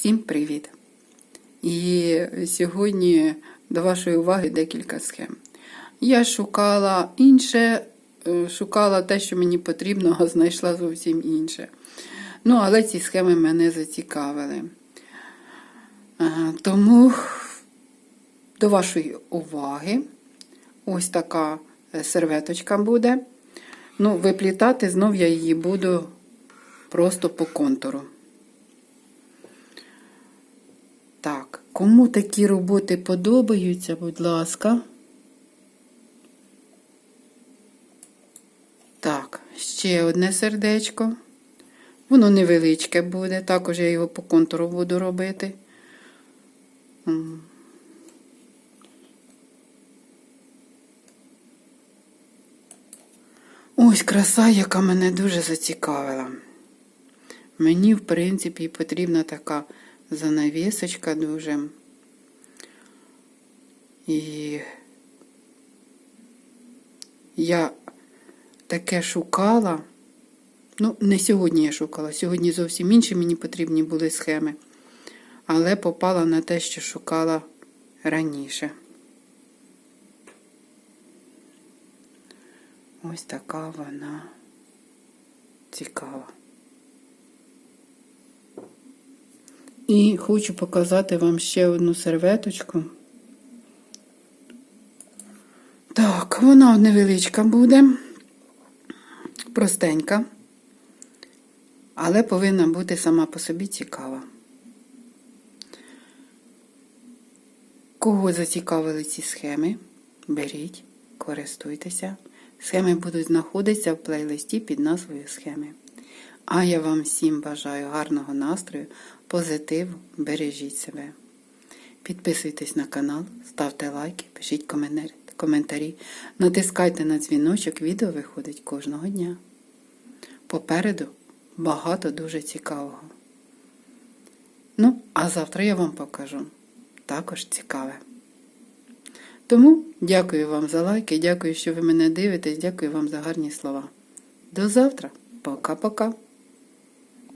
Всім привіт! І сьогодні до вашої уваги декілька схем. Я шукала інше, е, шукала те, що мені потрібно, а знайшла зовсім інше. Ну, але ці схеми мене зацікавили. Е, Тому до вашої уваги ось така е, серветочка буде. Ну, виплітати знов я її буду просто по контуру. Так, кому такі роботи подобаються, будь ласка. Так, ще одне сердечко. Воно невеличке буде, також я його по контуру буду робити. Ось краса, яка мене дуже зацікавила. Мені, в принципі, потрібна така занавісочка дуже. І я таке шукала. Ну, не сьогодні я шукала, сьогодні зовсім інші мені потрібні були схеми. Але попала на те, що шукала раніше. Ось така вона цікава. І хочу показати вам ще одну серветочку. Так, вона невеличка буде, простенька, але повинна бути сама по собі цікава. Кого зацікавили ці схеми, беріть, користуйтеся. Схеми будуть знаходитися в плейлисті під назвою схеми. А я вам всім бажаю гарного настрою, позитиву, бережіть себе. Підписуйтесь на канал, ставте лайки, пишіть коментарі, натискайте на дзвіночок, відео виходить кожного дня. Попереду багато дуже цікавого. Ну, а завтра я вам покажу також цікаве. Тому дякую вам за лайки, дякую, що ви мене дивитесь, дякую вам за гарні слова. До завтра. Пока-пока.